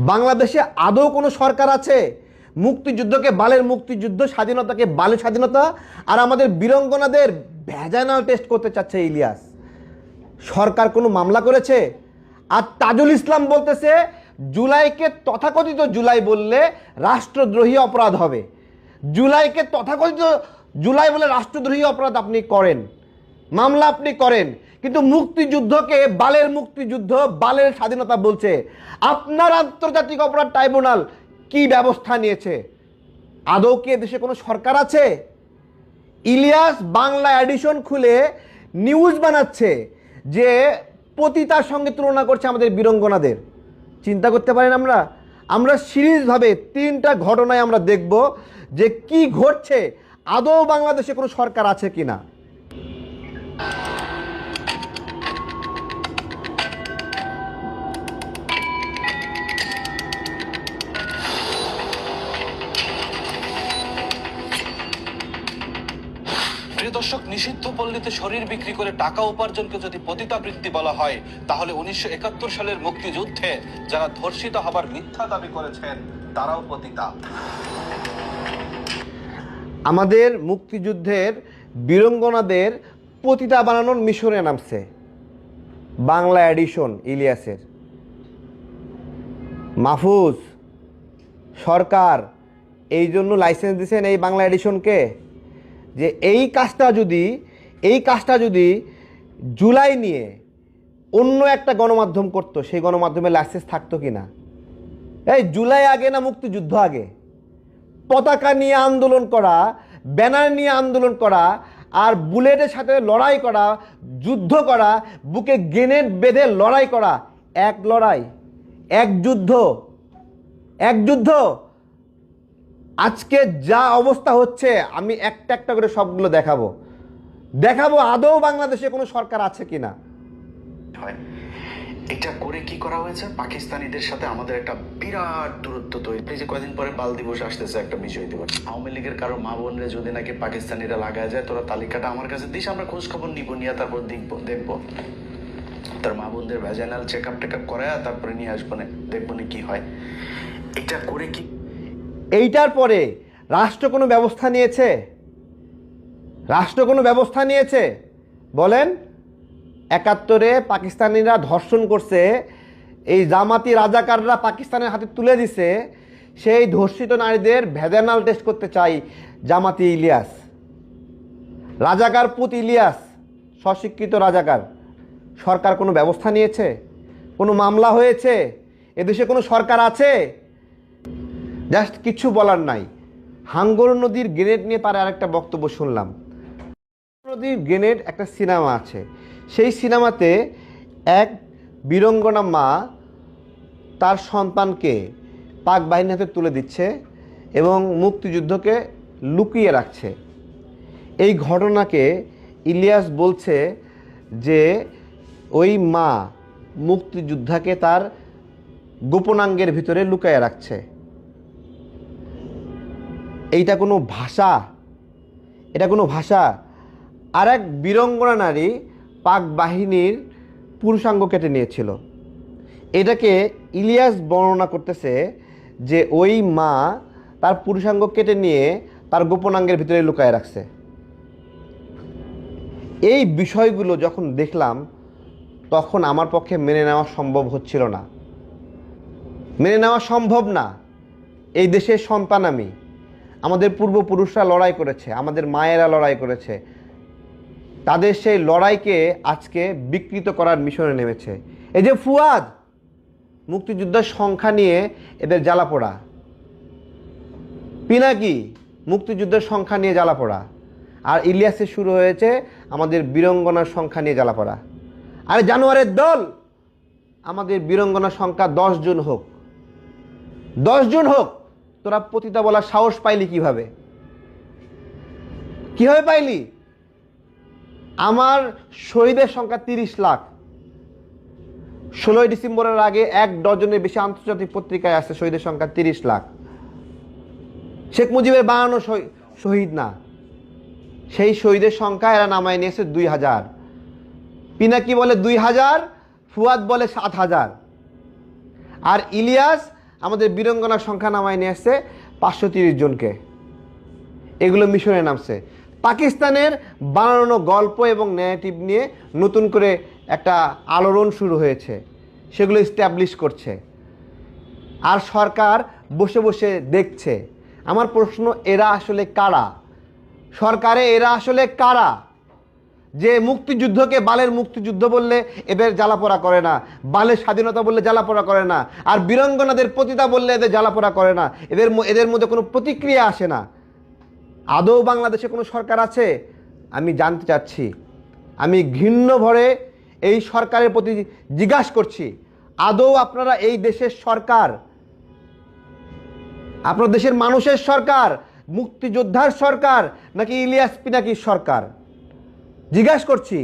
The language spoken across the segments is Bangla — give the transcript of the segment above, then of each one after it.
বাংলাদেশে আদৌ কোনো সরকার আছে? মুক্তিযুদ্ধকে বালের মুক্তিযুদ্ধ, স্বাধীনতাকে বালের স্বাধীনতা, আর আমাদের বীরঙ্গনাদের ভেজানাল টেস্ট করতে চাচ্ছে ইলিয়াস। সরকার কোনো মামলা করেছে? আর তাজুল ইসলাম বলতেছে, জুলাইকে তথাকথিত জুলাই বললে রাষ্ট্রদ্রোহী অপরাধ হবে। জুলাইকে তথাকথিত জুলাই বলে রাষ্ট্রদ্রোহী অপরাধ আপনি করেন। মামলা আপনি করেন। কিন্তু মুক্তিযুদ্ধকে বালের মুক্তিযুদ্ধ, বালের স্বাধীনতা বলছে। আপনার আন্তর্জাতিক অপরাধ ট্রাইব্যুনাল কি ব্যবস্থা নিয়েছে? আদৌ কি দেশে কোনো সরকার আছে? ইলিয়াস বাংলা এডিশন খুলে নিউজ বানাচ্ছে যে পতিতার সঙ্গে তুলনা করছে আমাদের বীরঙ্গনাদের। চিন্তা করতে পারেন আমরা? আমরা সিরিজভাবে তিনটা ঘটনায় আমরা দেখব যে কি ঘটছে। আদৌ বাংলাদেশে কোনো সরকার আছে কিনা? প্রিয় দর্শক নিষিদ্ধ পল্লীতে শরীর বিক্রি করে টাকা উপার্জনকে যদি পতিতাবৃত্তি বলা হয়, তাহলে উনিশশো একাত্তর সালের মুক্তিযুদ্ধে যারা ধর্ষিত হবার মিথ্যা দাবি করেছেন, তারাও পতিতা। আমাদের মুক্তিযুদ্ধের বীরঙ্গনাদের পতিতা বানানোর মিশনে নামছে। বাংলা এডিশন ইলিয়াসের। মাহফুজ, সরকার, এই জন্য লাইসেন্স দিয়েছেন এই বাংলা এডিশনকে? যে এই কাজটা যদি, এই কাজটা যদি জুলাই নিয়ে অন্য একটা গণমাধ্যম করতো, সেই গণমাধ্যমে লাইসেন্স থাকতো কি না এই জুলাই আগে না মুক্তিযুদ্ধ আগে? পতাকা নিয়ে আন্দোলন করা, ব্যানার নিয়ে আন্দোলন করা, আর বুলেটের সাথে লড়াই করা, যুদ্ধ করা, বুকে গ্রেনেড বেঁধে লড়াই করা, এক লড়াই, এক যুদ্ধ এক যুদ্ধ। আজকে যা অবস্থা হচ্ছে, আমি একটা একটা করে সবগুলো দেখাবো। দেখাবো আদৌ বাংলাদেশে কোনো সরকার আছে কিনা। হয়। এটা করে কি করা হয়েছে? পাকিস্তানিদের সাথে আমাদের একটা বিরাট দূরত্ব তৈরি। এই যে কয়দিন পরে বাল দিবস আসতেছে, একটা বিজয় দিবস আওয়ামী লীগের কারও মা বোনরে যদি নাকি পাকিস্তানিরা লাগায় যায়, তোরা তালিকাটা আমার কাছে দিস, আমরা খোঁজ খবর নিব, নিয়ে তারপর দেখব দেখব। তার মা বোনদের vaginal check up take up করায়, তারপরে নিয়ে আসব, না দেখব না কি হয়। এটা করে কি এইটার পরে রাষ্ট্র কোনো ব্যবস্থা নিয়েছে? রাষ্ট্র কোনো ব্যবস্থা নিয়েছে? বলেন, একাত্তরে পাকিস্তানিরা ধর্ষণ করছে, এই জামাতি রাজাকাররা পাকিস্তানের হাতে তুলে দিছে, সেই ধর্ষিত নারীদের ভেদানাল টেস্ট করতে চাই জামাতি ইলিয়াস। রাজাকার পুত ইলিয়াস, স্বশিক্ষিত রাজাকার, সরকার কোনো ব্যবস্থা নিয়েছে? কোনো মামলা হয়েছে? এদেশে কোনো সরকার আছে? জাস্ট কিছু বলার নাই। হাঙ্গর নদীর গ্রেনেড নিয়ে তার আরেকটা বক্তব্য শুনলাম। নদীর গ্রেনেড একটা সিনেমা আছে। সেই সিনেমাতে এক বীরঙ্গনা মা তার সন্তানকে পাক বাহিনীর হাতে তুলে দিচ্ছে এবং মুক্তিযুদ্ধকে লুকিয়ে রাখছে। এই ঘটনাকে ইলিয়াস বলছে যে ওই মা মুক্তিযোদ্ধাকে তার গোপনাঙ্গের ভিতরে লুকায়ে রাখছে। এইটা কোনো ভাষা। এটা কোনো ভাষা। আর এক বীরঙ্গনা নারী পাক বাহিনীর পুরুষাঙ্গ কেটে নিয়েছিল। এটাকে ইলিয়াস বর্ণনা করতেছে যে ওই মা তার পুরুষাঙ্গ কেটে নিয়ে তার গোপনাঙ্গের ভিতরে লুকায় রাখছে। এই বিষয়গুলো যখন দেখলাম, তখন আমার পক্ষে মেনে নেওয়া সম্ভব হচ্ছিল না। মেনে নেওয়া সম্ভব না। এই দেশের সন্তান আমি। আমাদের পূর্বপুরুষরা লড়াই করেছে, আমাদের মায়েরা লড়াই করেছে। তাদের সেই লড়াইকে আজকে বিকৃত করার মিশনে নেমেছে। এই যে ফুয়াদ, মুক্তিযুদ্ধের সংখ্যা নিয়ে এদের জ্বালা পোড়া। পিনাকি, মুক্তিযুদ্ধের সংখ্যা নিয়ে জ্বালা পোড়া। আর ইলিয়াসে শুরু হয়েছে আমাদের বীরঙ্গনার সংখ্যা নিয়ে জ্বালা পোড়া। আরে জানুয়ারের দল, আমাদের বীরঙ্গনার সংখ্যা দশ জন হোক। দশ জন হোক। তোরা পতিতা বলার সাহস পাইলি কীভাবে? কীভাবে পাইলি? আমার শহীদের সংখ্যা তিরিশ লাখ। ষোলোই ডিসেম্বরের আগে এক ডজনের বেশি আন্তর্জাতিক পত্রিকায় আছে শহীদের সংখ্যা তিরিশ লাখ। শেখ মুজিবের বানানো শহীদ না। সেই শহীদের সংখ্যা এরা নামায় নিয়েছে দুই হাজার। পিনাকি বলে দুই হাজার, ফুয়াদ বলে সাত হাজার। আর ইলিয়াস আমাদের বীরঙ্গনার সংখ্যা নামায় নিয়ে আসছে পাঁচশো তিরিশ জনকে। এগুলো মিশনে নামছে। পাকিস্তানের বানানো গল্প এবং ন্যারেটিভ নিয়ে নতুন করে একটা আলোড়ন শুরু হয়েছে। সেগুলো স্ট্যাবলিশ করছে। আর সরকার বসে বসে দেখছে। আমার প্রশ্ন, এরা আসলে কারা? সরকারে এরা আসলে কারা? যে মুক্তিযুদ্ধকে বালের মুক্তিযুদ্ধ বললে এদের জ্বালাপোড়া করে না, বালের স্বাধীনতা বললে জ্বালাপোড়া করে না, আর বীরঙ্গনাদের পতিতা বললে এদের জ্বালাপোড়া করে না, এদের এদের মধ্যে কোনো প্রতিক্রিয়া আসে না। আদৌ বাংলাদেশে কোনো সরকার আছে? আমি জানতে চাচ্ছি। আমি ঘৃণ্য ভরে এই সরকারের প্রতি জিজ্ঞাসা করছি, আদৌ আপনারা এই দেশের সরকার, আপনার দেশের মানুষের সরকার, মুক্তিযোদ্ধার সরকার, নাকি ইলিয়াস পিনাকির সরকার? জিজ্ঞাসা করছি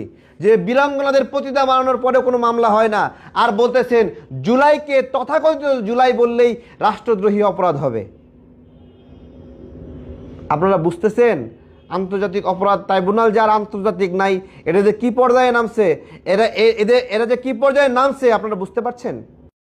যে বীরাঙ্গনাদের পতিতা বানানোর পরেও কোনো মামলা হয় না। আর বলতেছেন, জুলাইকে তথাকথিত জুলাই বললেই রাষ্ট্রদ্রোহী অপরাধ হবে। আপনারা বুঝতেছেন? আন্তর্জাতিক অপরাধ ট্রাইব্যুনাল যার আন্তর্জাতিক নাই এটা যে কি পর্যায়ে নামছে, এরা এদের, এরা যে কি পর্যায়ে নামছে, আপনারা বুঝতে পারছেন?